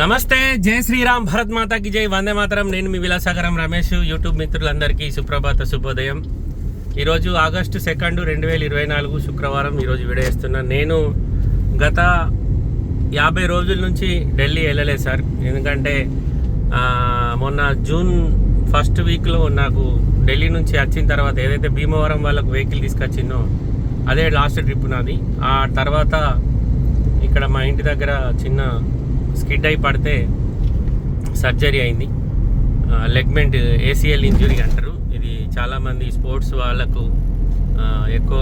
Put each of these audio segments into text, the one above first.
నమస్తే జై శ్రీరామ్ భరత్ మాతాకి జై వందే మాతరం. నేను మీ విలాసాగరం రమేష్ యూట్యూబ్ మిత్రులందరికీ సుప్రభాత శుభోదయం. ఈరోజు ఆగస్టు సెకండ్ రెండు వేల ఇరవై నాలుగు శుక్రవారం ఈరోజు విడేస్తున్నా నేను గత యాభై రోజుల నుంచి ఢిల్లీ వెళ్ళలేదు సార్. ఎందుకంటే మొన్న జూన్ ఫస్ట్ వీక్లో నాకు ఢిల్లీ నుంచి వచ్చిన తర్వాత ఏదైతే భీమవరం వాళ్ళకు వెహికల్ తీసుకొచ్చిందో అదే లాస్ట్ ట్రిప్ నాది. ఆ తర్వాత ఇక్కడ మా ఇంటి దగ్గర చిన్న స్కిడ్ అయి పడితే సర్జరీ అయింది. లెగ్మెంట్ ఏసీఎల్ ఇంజురీ అంటారు. ఇది చాలామంది స్పోర్ట్స్ వాళ్ళకు ఎక్కువ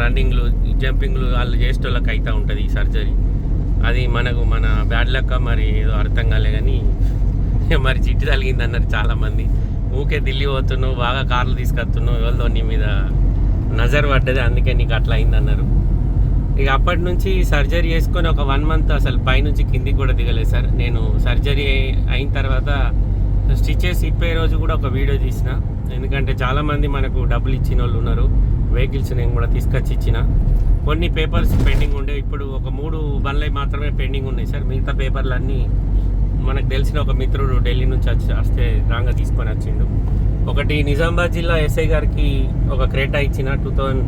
రన్నింగ్లు జంపింగ్లు వాళ్ళు చేసేటోళ్ళకి అవుతూ ఉంటుంది ఈ సర్జరీ. అది మనకు మన బ్యాడ్ లక్క మరి ఏదో అర్థం కాలే కానీ మరి చిట్టి తగిలింది అన్నారు చాలామంది. ఊకే ఢిల్లీ పోతున్నావు బాగా కార్లు తీసుకొస్తున్నావు ఎవరితో నీ మీద నజర్ పడ్డది అందుకే నీకు అట్లా అయింది అన్నారు. ఇక అప్పటి నుంచి సర్జరీ చేసుకొని ఒక వన్ మంత్ అసలు పైనుంచి కిందికి కూడా దిగలేదు సార్. నేను సర్జరీ అయిన తర్వాత స్టిచెస్ ఇప్పే రోజు కూడా ఒక వీడియో తీసిన. ఎందుకంటే చాలామంది మనకు డబ్బులు ఇచ్చిన వాళ్ళు ఉన్నారు. వెహికల్స్ నేను కూడా తీసుకొచ్చి ఇచ్చిన. కొన్ని పేపర్స్ పెండింగ్ ఉండే. ఇప్పుడు ఒక మూడు బండ్లై మాత్రమే పెండింగ్ ఉన్నాయి సార్. మిగతా పేపర్లు అన్నీ మనకు తెలిసిన ఒక మిత్రుడు ఢిల్లీ నుంచి వచ్చి వస్తే రాంగా తీసుకొని వచ్చిండు. ఒకటి నిజామాబాద్ జిల్లా ఎస్ఐ గారికి ఒక క్రేటా ఇచ్చిన two thousand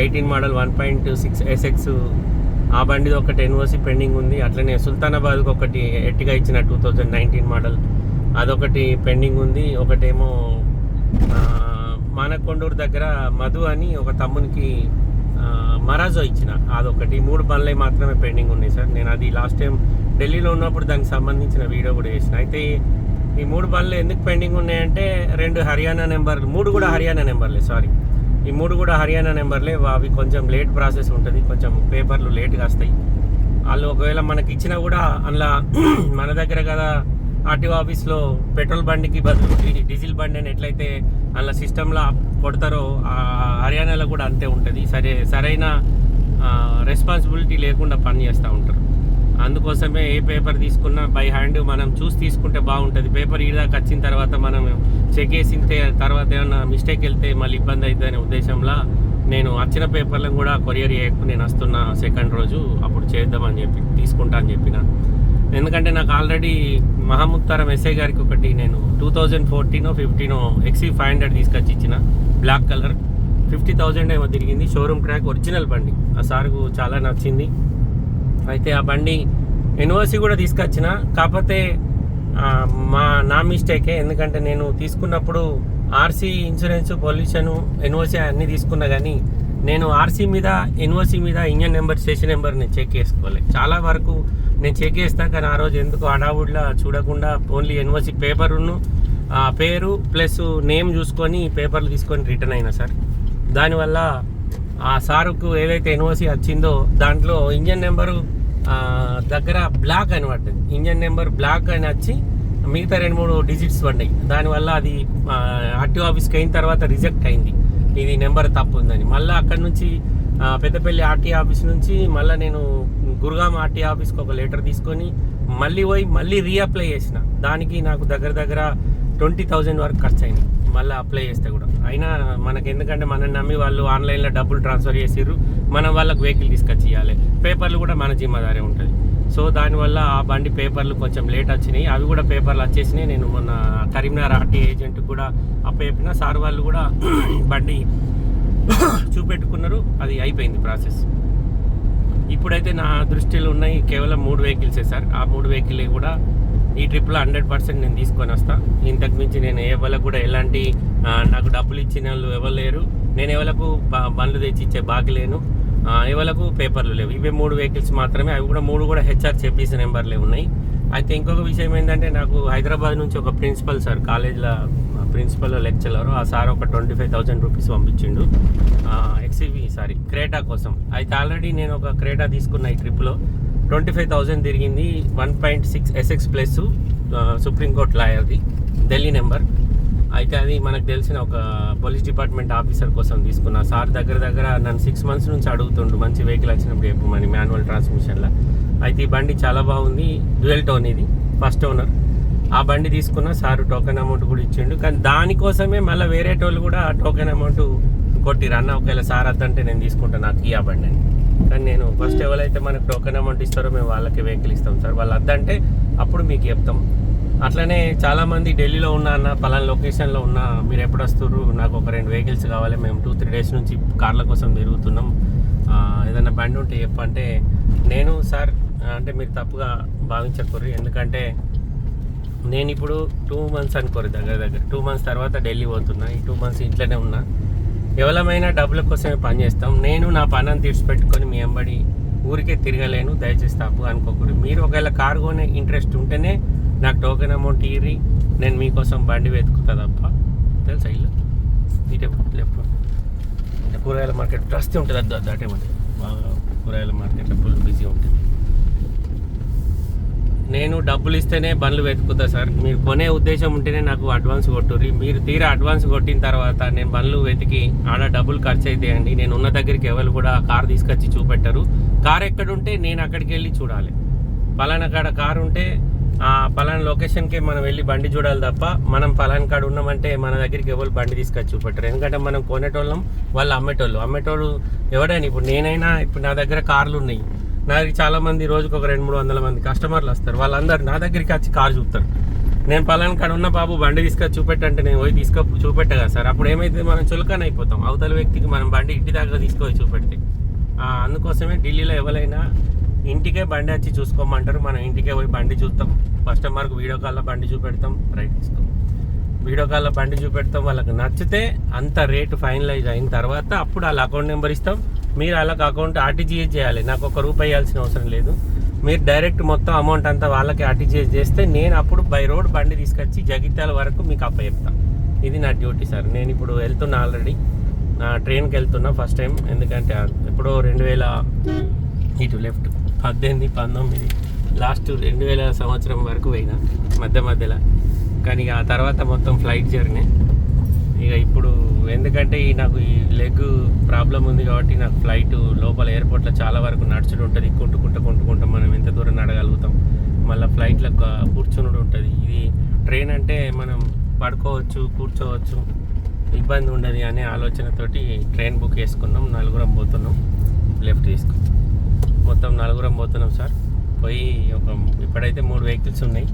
eighteen model one point six SX. ఆ బండిది ఒకటి ఎన్ఓసి పెండింగ్ ఉంది. అట్లనే సుల్తానాబాద్కి ఒకటి ఎట్టిగా ఇచ్చిన టూ థౌజండ్ నైన్టీన్ మోడల్. అదొకటి పెండింగ్ ఉంది. ఒకటేమో మానకొండూరు దగ్గర మధు అని ఒక తమ్మునికి మరాజో ఇచ్చిన. అదొకటి. మూడు బండ్లే మాత్రమే పెండింగ్ ఉన్నాయి సార్. నేను అది లాస్ట్ టైం ఢిల్లీలో ఉన్నప్పుడు దానికి సంబంధించిన వీడియో కూడా చేసిన. అయితే ఈ మూడు బండ్లు ఎందుకు పెండింగ్ ఉన్నాయంటే రెండు హర్యానా నెంబర్లు మూడు కూడా హర్యానా నెంబర్లే సారీ. ఈ మూడు కూడా హర్యానా నెంబర్లే. అవి కొంచెం లేట్ ప్రాసెస్ ఉంటుంది. కొంచెం పేపర్లు లేట్గా వస్తాయి వాళ్ళు ఒకవేళ మనకి ఇచ్చినా కూడా అందులో మన దగ్గర కదా ఆర్టీఓ ఆఫీస్లో పెట్రోల్ బండికి బదులు డీజిల్ బండి అని ఎట్లయితే అందులో సిస్టంలో కొడతారో హర్యానాలో కూడా అంతే ఉంటుంది. సరే సరైన రెస్పాన్సిబిలిటీ లేకుండా పని చేస్తూ ఉంటారు. అందుకోసమే ఏ పేపర్ తీసుకున్నా బై హ్యాండ్ మనం చూసి తీసుకుంటే బాగుంటుంది. పేపర్ ఈదాకా వచ్చిన తర్వాత మనం చెక్ చేసిన తర్వాత ఏమన్నా మిస్టేక్ వెళ్తే మళ్ళీ ఇబ్బంది అవుతుంది అనే ఉద్దేశంలో నేను వచ్చిన పేపర్లను కూడా కొరియర్ చేయకు నేను వస్తున్న సెకండ్ రోజు అప్పుడు చేద్దామని చెప్పి తీసుకుంటా అని చెప్పిన. ఎందుకంటే నాకు ఆల్రెడీ మహముత్తరం ఎస్ఐ గారికి ఒకటి నేను టూ థౌజండ్ ఫోర్టీనో ఫిఫ్టీనో ఎక్సీ ఫైవ్ హండ్రెడ్ తీసుకొచ్చి ఇచ్చిన. బ్లాక్ కలర్ ఫిఫ్టీ థౌజండ్ ఏమో తిరిగింది. షోరూమ్ ట్రాక్ ఒరిజినల్ బండి. ఆ సార్కు చాలా నచ్చింది. అయితే ఆ బండి ఎన్ఓసి కూడా తీసుకొచ్చిన. కాకపోతే మా నా మిస్టేకే ఎందుకంటే నేను తీసుకున్నప్పుడు ఆర్సీ ఇన్సూరెన్స్ పొల్యూషన్ ఎన్ఓసి అన్నీ తీసుకున్నా కానీ నేను ఆర్సీ మీద ఎన్ఓసి మీద ఇంజన్ నెంబర్ స్టేషన్ నెంబర్ నేను చెక్ చేసుకోవాలి చాలా వరకు నేను చెక్ చేస్తా కానీ ఆ రోజు ఎందుకు అడావుడ్లా చూడకుండా ఓన్లీ ఎన్ఓసి పేపరును ఆ పేరు ప్లస్ నేమ్ చూసుకొని పేపర్లు తీసుకొని రిటర్న్ అయినా సార్. దానివల్ల ఆ సారుకు ఏదైతే ఎన్ఓసి వచ్చిందో దాంట్లో ఇంజన్ నెంబరు దగ్గర బ్లాక్ అని పడ్డది. ఇంజన్ నెంబర్ బ్లాక్ అని వచ్చి మిగతా రెండు మూడు డిజిట్స్ పడ్డాయి. దానివల్ల అది ఆర్టీఓ ఆఫీస్కి అయిన తర్వాత రిజెక్ట్ అయింది. ఇది నెంబర్ తప్పు ఉందని. మళ్ళీ అక్కడ నుంచి పెద్దపల్లి ఆర్టీ ఆఫీస్ నుంచి మళ్ళీ నేను గురుగాం ఆర్టీ ఆఫీస్కి ఒక లెటర్ తీసుకొని మళ్ళీ పోయి మళ్ళీ రీఅప్లై చేసిన. దానికి నాకు దగ్గర దగ్గర ట్వంటీ థౌజండ్ వరకు ఖర్చు అయినాయి. మళ్ళీ అప్లై చేస్తే కూడా. అయినా మనకి ఎందుకంటే మనం నమ్మి వాళ్ళు ఆన్లైన్లో డబ్బులు ట్రాన్స్ఫర్ చేసిర్రు మనం వాళ్ళకి వెహికల్ తీసుకొచ్చి ఇవ్వాలి పేపర్లు కూడా మన జిమ్మదారే ఉంటుంది. సో దానివల్ల ఆ బండి పేపర్లు కొంచెం లేట్ వచ్చినాయి. అవి కూడా పేపర్లు వచ్చేసినాయి. నేను మొన్న కరీంనగర్ ఆర్టీ ఏజెంట్ కూడా అప్పచెప్పిన. సార్ వాళ్ళు కూడా బండి చూపెట్టుకున్నారు. అది అయిపోయింది ప్రాసెస్ ఇప్పుడైతే నా దృష్టిలో ఉన్నాయి కేవలం మూడు వెహికల్సే సార్. ఆ మూడు వెహికల్ కూడా ఈ ట్రిప్లో హండ్రెడ్ పర్సెంట్ నేను తీసుకొని వస్తాను ఇంతకు మించి నేను ఎవరికి కూడా ఎలాంటి నాకు డబ్బులు ఇచ్చిన వాళ్ళు ఎవరు లేరు. నేను ఎవరికి బండ్లు తెచ్చి ఇచ్చే బాకీ లేను. ఆ, ఎవరికి పేపర్లు లేవు. ఇవే మూడు వెహికల్స్ మాత్రమే. అవి కూడా మూడు కూడా హెచ్ఆర్ చెప్పేసి నెంబర్లే ఉన్నాయి. అయితే ఇంకొక విషయం ఏంటంటే నాకు హైదరాబాద్ నుంచి ఒక ప్రిన్సిపల్ సార్ కాలేజ్లో ప్రిన్సిపల్ లెక్చరర్ ఆ సార్ ఒక ట్వంటీ ఫైవ్ థౌసండ్ రూపీస్ పంపించిండు. ఎక్స్ఈవి సారీ క్రేటా కోసం. అయితే ఆల్రెడీ నేను ఒక క్రేటా తీసుకున్న ఈ ట్రిప్లో. ట్వంటీ ఫైవ్ థౌజండ్ తిరిగింది. One point six SX plus supreme court లాయర్ది. Delhi number. అయితే అది మనకు తెలిసిన ఒక పోలీస్ డిపార్ట్మెంట్ ఆఫీసర్ కోసం తీసుకున్న సార్ దగ్గర దగ్గర నన్ను సిక్స్ మంత్స్ నుంచి అడుగుతుండు మంచి వెహికల్ వచ్చినప్పుడు చెప్పు మన మాన్యువల్ ట్రాన్స్మిషన్లో అయితే ఈ బండి చాలా బాగుంది డ్యూయల్ టోన్ ఇది ఫస్ట్ ఓనర్ ఆ బండి తీసుకున్న సార్ టోకెన్ అమౌంట్ కూడా ఇచ్చిండు. కానీ దానికోసమే మళ్ళీ వేరే టోళ్ళు కూడా టోకెన్ అమౌంట్ కొట్టిరు అన్న ఒకవేళ సార్ అద్దంటే నేను తీసుకుంటాను నాకు ఈ ఆ బండి అని. కానీ నేను ఫస్ట్ ఎవరైతే మనకు టోకెన్ అమౌంట్ ఇస్తారో మేము వాళ్ళకి వెహికల్ ఇస్తాం సార్. వాళ్ళు వద్దంటే అప్పుడు మీకు చెప్తాం. అట్లనే చాలామంది ఢిల్లీలో ఉన్నా అన్న పలానా లొకేషన్లో ఉన్న మీరు ఎప్పుడు వస్తారు నాకు ఒక రెండు వెహికల్స్ కావాలి. మేము టూ త్రీ డేస్ నుంచి కార్ల కోసం తిరుగుతున్నాం. ఏదైనా బండి ఉంటే చెప్పంటే నేను సార్ అంటే మీరు తప్పుగా భావించకూరు ఎందుకంటే నేను ఇప్పుడు టూ మంత్స్ అనుకోరు దగ్గర దగ్గర. టూ మంత్స్ తర్వాత ఢిల్లీ పోతున్నా. ఈ టూ మంత్స్ ఇంట్లోనే ఉన్నా. ఎవరమైనా డబ్బుల కోసమే పనిచేస్తాం నేను నా పనిని తీర్చిపెట్టుకొని మీ ఎంబడి ఊరికే తిరగలేను. దయచేసి తప్పు అనుకోకూడదు. మీరు ఒకవేళ కారు కొనే ఇంట్రెస్ట్ ఉంటేనే నాకు టోకెన్ అమౌంట్ ఇరి నేను మీకోసం బండి వెతుకుతా తప్ప. తెలుసా ఇల్లు? ఇటే లెఫ్ట్ అంటే కూరగాయల మార్కెట్ ప్రస్తుతం ఉంటుంది. అద్దు అద్దు అటే బాగా కూరగాయల మార్కెట్లో ఫుల్ బిజీ ఉంటుంది నేను డబ్బులు ఇస్తేనే బండ్లు వెతుకుతా సార్. మీరు కొనే ఉద్దేశం ఉంటేనే నాకు అడ్వాన్స్ కొట్టుర్రి. మీరు తీరా అడ్వాన్స్ కొట్టిన తర్వాత నేను బండ్లు వెతికి ఆడ డబ్బులు ఖర్చు అవుతాయండి నేను ఉన్న దగ్గరికి ఎవరు కూడా కార్ తీసుకొచ్చి చూపెట్టరు. కార్ ఎక్కడుంటే నేను అక్కడికి వెళ్ళి చూడాలి. పలానా కాడ కార్ ఉంటే ఆ పలానా లొకేషన్కి మనం వెళ్ళి బండి చూడాలి తప్ప మనం పలానా కాడ ఉన్నామంటే మన దగ్గరికి ఎవరు బండి తీసుకొచ్చి చూపెట్టరు. ఎందుకంటే మనం కొనేటోళ్ళం వాళ్ళు అమ్మేటోళ్ళు. అమ్మేటోళ్ళు ఎవడైనా ఇప్పుడు నేనైనా ఇప్పుడు నా దగ్గర కార్లు ఉన్నాయి. నా దగ్గర చాలా మంది రోజుకు ఒక రెండు మూడు వందల మంది కస్టమర్లు వస్తారు. వాళ్ళందరూ నా దగ్గరికి వచ్చి కారు చూస్తారు నేను పలానా కాడ ఉన్న బాబు బండి తీసుకొచ్చి చూపెట్టంటే నేను పోయి తీసుకొ చూపెట్టా కదా సార్. అప్పుడు ఏమైతే మనం చులకన అయిపోతాం. అవతల వ్యక్తికి మనం బండి ఇంటి దాకా తీసుకొని చూపెడితే. అందుకోసమే ఢిల్లీలో ఎవరైనా ఇంటికే బండి వచ్చి చూసుకోమంటారు. మనం ఇంటికే పోయి బండి చూస్తాం. కస్టమర్కి వీడియో కాల్లో బండి చూపెడతాం. రైట్ ఇస్తాం వీడియో కాల్లో బండి చూపెడతాం. వాళ్ళకి నచ్చితే అంత రేటు ఫైనలైజ్ అయిన తర్వాత అప్పుడు వాళ్ళ అకౌంట్ నెంబర్ ఇస్తాం. మీరు అలా అకౌంట్ ఆర్టీజీఎస్ చేయాలి. నాకు ఒక రూపాయి ఇవ్వాల్సిన అవసరం లేదు. మీరు డైరెక్ట్ మొత్తం అమౌంట్ అంతా వాళ్ళకి ఆర్టీజీఎస్ చేస్తే నేను అప్పుడు బై రోడ్ బండి తీసుకొచ్చి జగిత్యాల వరకు మీకు అప్ప చెప్తాను ఇది నా డ్యూటీ సార్. నేను ఇప్పుడు వెళ్తున్నా ఆల్రెడీ. నా ట్రైన్కి వెళ్తున్నా ఫస్ట్ టైం. ఎందుకంటే ఎప్పుడో రెండు వేల ఇటు లెఫ్ట్ పద్దెనిమిది పంతొమ్మిది లాస్ట్ రెండు వేల సంవత్సరం వరకు పోయినా మధ్య మధ్యలో. కానీ ఆ తర్వాత మొత్తం ఫ్లైట్ జర్నీ. ఇక ఇప్పుడు ఎందుకంటే ఈ నాకు ఈ లెగ్ ప్రాబ్లం ఉంది కాబట్టి నాకు ఫ్లైట్ లోపల ఎయిర్పోర్ట్లో చాలా వరకు నడుచుడు ఉంటుంది. కొంటుకుంటూ కొంటుకుంటూ మనం ఎంత దూరం నడగలుగుతాం. మళ్ళీ ఫ్లైట్లో కూర్చునుడు ఉంటుంది. ఇది ట్రైన్ అంటే మనం పడుకోవచ్చు కూర్చోవచ్చు ఇబ్బంది ఉండదు అనే ఆలోచనతోటి ట్రైన్ బుక్ చేసుకున్నాం. నలుగురం పోతున్నాం. లెఫ్ట్ తీసుకున్నాం. మొత్తం నలుగురం పోతున్నాం సార్. పోయి ఒక ఇప్పుడైతే మూడు వెహికల్స్ ఉన్నాయి.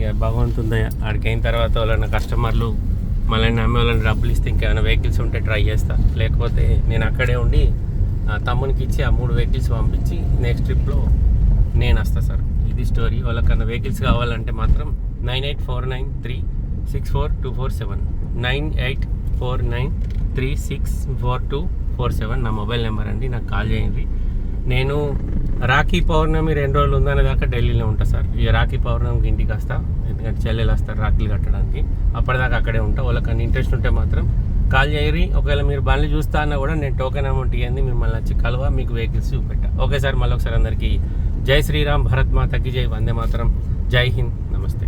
ఇక భగవంతుందా అక్కడికి అయిన తర్వాత వాళ్ళ కస్టమర్లు మళ్ళీ నమ్మే వాళ్ళని డబ్బులు ఇస్తే ఇంకేమైనా వెహికల్స్ ఉంటే ట్రై చేస్తా. లేకపోతే నేను అక్కడే ఉండి తమ్మునికి ఇచ్చి ఆ మూడు వెహికల్స్ పంపించి నెక్స్ట్ ట్రిప్లో నేను వస్తా సార్ ఇది స్టోరీ వాళ్ళకన్నా వెహికల్స్ కావాలంటే మాత్రం nine eight four nine three six four two four seven. Nine eight four nine three six four two four seven నా మొబైల్ నెంబర్ అండి. నాకు కాల్ చేయండి. నేను రాఖీ పౌర్ణమి రెండు రోజులు ఉందనే దాకా ఢిల్లీలో ఉంటా సార్. ఇక రాఖీ పౌర్ణమికి ఇంటికి వస్తా ఎందుకంటే చెల్లెలు వస్తారు రాఖీలు కట్టడానికి. అప్పటిదాకా అక్కడే ఉంటా వాళ్ళకి అన్ని ఇంట్రెస్ట్ ఉంటే మాత్రం కాల్ చేయరి ఒకవేళ మీరు బండ్లు చూస్తా అన్నా కూడా నేను టోకెన్ అమౌంట్ ఇవ్వండి మిమ్మల్ని వచ్చి కలవ మీకు వెహికల్స్ చూపెట్టా. ఓకే సార్ మళ్ళీ ఒకసారి అందరికీ జై శ్రీరామ్ భరత్ మాతకి జై వందే మాత్రం జై హింద్ నమస్తే.